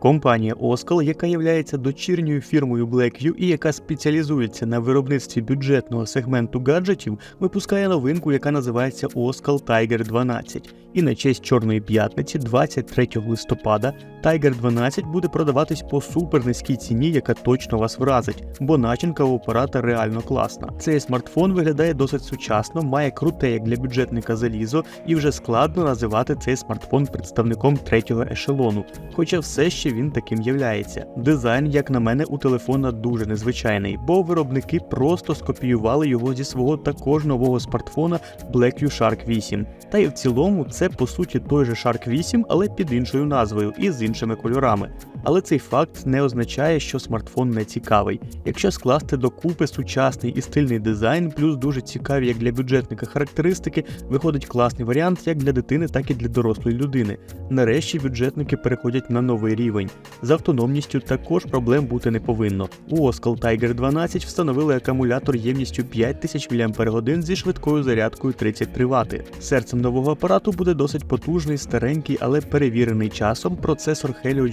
Компанія Oskal, яка є дочірньою фірмою Blackview і яка спеціалізується на виробництві бюджетного сегменту гаджетів, випускає новинку, яка називається Oskal Tiger 12. І на честь Чорної п'ятниці, 23 листопада, Tiger 12 буде продаватись по супернизькій ціні, яка точно вас вразить, бо начинка у апарата реально класна. Цей смартфон виглядає досить сучасно, має круте як для бюджетника залізо, і вже складно називати цей смартфон представником третього ешелону, хоча все ще він таким являється. Дизайн, як на мене, у телефона дуже незвичайний, бо виробники просто скопіювали його зі свого також нового смартфона Blackview Shark 8. Та й в цілому це по суті той же Shark 8, але під іншою назвою і з іншими кольорами. Але цей факт не означає, що смартфон не цікавий. Якщо скласти докупи сучасний і стильний дизайн, плюс дуже цікаві як для бюджетника характеристики, виходить класний варіант як для дитини, так і для дорослої людини. Нарешті бюджетники переходять на новий рівень. З автономністю також проблем бути не повинно. У Oskal Tiger 12 встановили акумулятор ємністю 5000 мАч зі швидкою зарядкою 33 Вт. Серцем нового апарату буде досить потужний, старенький, але перевірений часом процесор Helio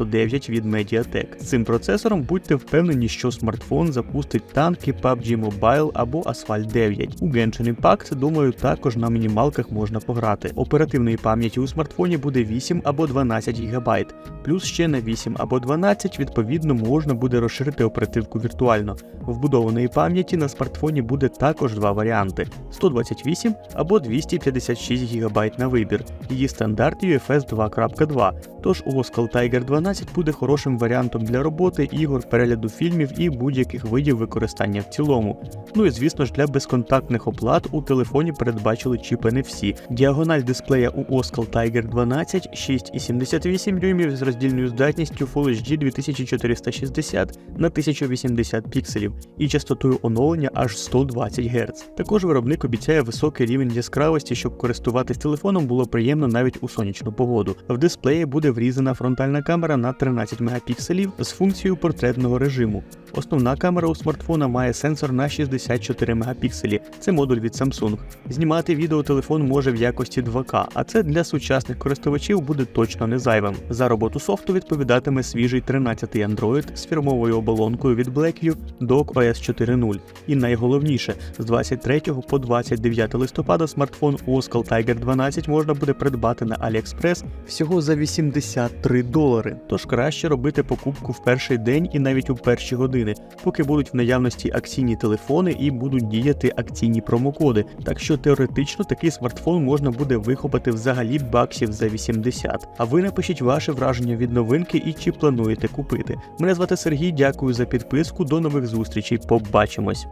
G99 від Mediatek. Цим процесором будьте впевнені, що смартфон запустить танки PUBG Mobile або Asphalt 9. У Genshin Impact, думаю, також на мінімалках можна пограти. Оперативної пам'яті у смартфоні буде 8 або 12 ГБ, плюс ще на 8 або 12, відповідно, можна буде розширити оперативку віртуально. Вбудованої пам'яті на смартфоні буде також два варіанти: 128 або 256 ГБ на вибір. Її стандарт UFS 2.2. Тож Oskal Tiger 12 буде хорошим варіантом для роботи, ігор, перегляду фільмів і будь-яких видів використання в цілому. Ну і звісно ж для безконтактних оплат у телефоні передбачили не всі. Діагональ дисплея у Oskal Tiger 12 6,78 дюймів з роздільною здатністю Full HD 2460 на 1080 пікселів і частотою оновлення аж 120 Гц. Також виробник обіцяє високий рівень яскравості, щоб користуватись телефоном було приємно навіть у сонячну погоду. В дисплеї буде врізана фронтальна камера на 13 мегапікселів з функцією портретного режиму. Основна камера у смартфона має сенсор на 64 мегапікселі. Це модуль від Samsung. Знімати відео телефон може в якості 2К, а це для сучасних користувачів буде точно не зайвим. За роботу софту відповідатиме свіжий 13-й Android з фірмовою оболонкою від Blackview Dock OS 4.0. І найголовніше, з 23 по 29 листопада смартфон Oskal Tiger 12 можна буде придбати на AliExpress всього за 83 долари. Тож краще робити покупку в перший день і навіть у перші години, поки будуть в наявності акційні телефони і будуть діяти акційні промокоди. Так що теоретично такий смартфон можна буде вихопити взагалі баксів за 80. А ви напишіть ваше враження від новинки і чи плануєте купити. Мене звати Сергій, дякую за підписку. До нових зустрічей. Побачимось.